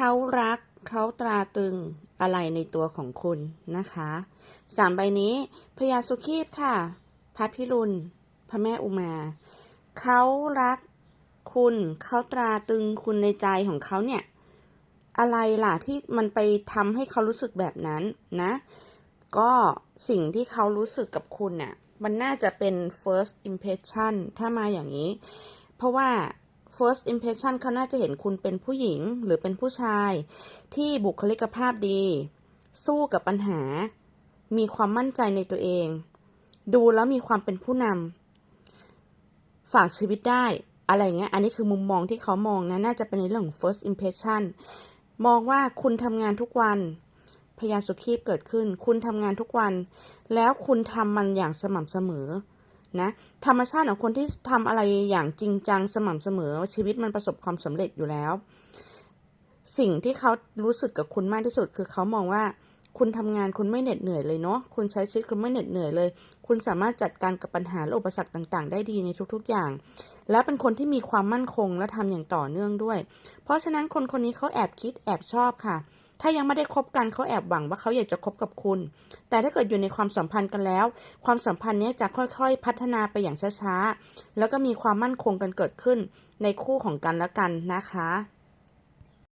เขารักเขาตราตรึงอะไรในตัวของคุณนะคะสามใบนี้พญาสุขีพค่ะ พระพิรุณ พระแม่อุมา เขารักคุณเขาตราตรึงคุณในใจของเขาเนี่ย อะไรล่ะที่มันไปทำให้เขารู้สึกแบบนั้นนะ ก็สิ่งที่เขารู้สึกกับคุณน่ะมันน่าจะเป็น first impression ถ้ามาอย่างนี้ เพราะว่า first impression เขาน่าจะเห็นคุณเป็นผู้หญิงหรือเป็นผู้ชาย ที่บุคลิกภาพดี สู้กับปัญหา มีความมั่นใจในตัวเอง ดูแล้วมีความเป็นผู้นำฝากชีวิตได้อะไรเงี้ย อันนี้คือมุมมองที่เขามองนะ น่าจะเป็นในเรื่องของ first impression มองว่าคุณทำงานทุกวันพยาสุขีพเกิดขึ้น คุณทำงานทุกวัน แล้วคุณทำมันอย่างสม่ำเสมอ นะธรรมชาติของคนที่ทำอะไรอย่างจริงจังสม่ำเสมอชีวิตมันประสบความสำเร็จอยู่แล้ว สิ่งที่เขารู้สึกกับคุณมากที่สุด คือเขามองว่าคุณทำงานคุณไม่เหน็ดเหนื่อยเลยเนาะคุณใช้ชีวิตคุณไม่เหน็ดเหนื่อยเลย คุณสามารถจัดการกับปัญหาและอุปสรรคต่าง ๆ ได้ดีในทุกๆอย่าง และเป็นคนที่มีความมั่นคงและทำอย่างต่อเนื่องด้วย เพราะฉะนั้นคนคนนี้เขาแอบคิดแอบชอบค่ะ ถ้ายังไม่ได้คบกันเขาแอบหวังว่าเขาอยากจะคบกับคุณ แต่ถ้าเกิดอยู่ในความสัมพันธ์กันแล้ว ความสัมพันธ์นี้จะค่อยๆ พัฒนาไปอย่างช้าๆ แล้วก็มีความมั่นคงกันเกิดขึ้นในคู่ของกันและกันนะคะ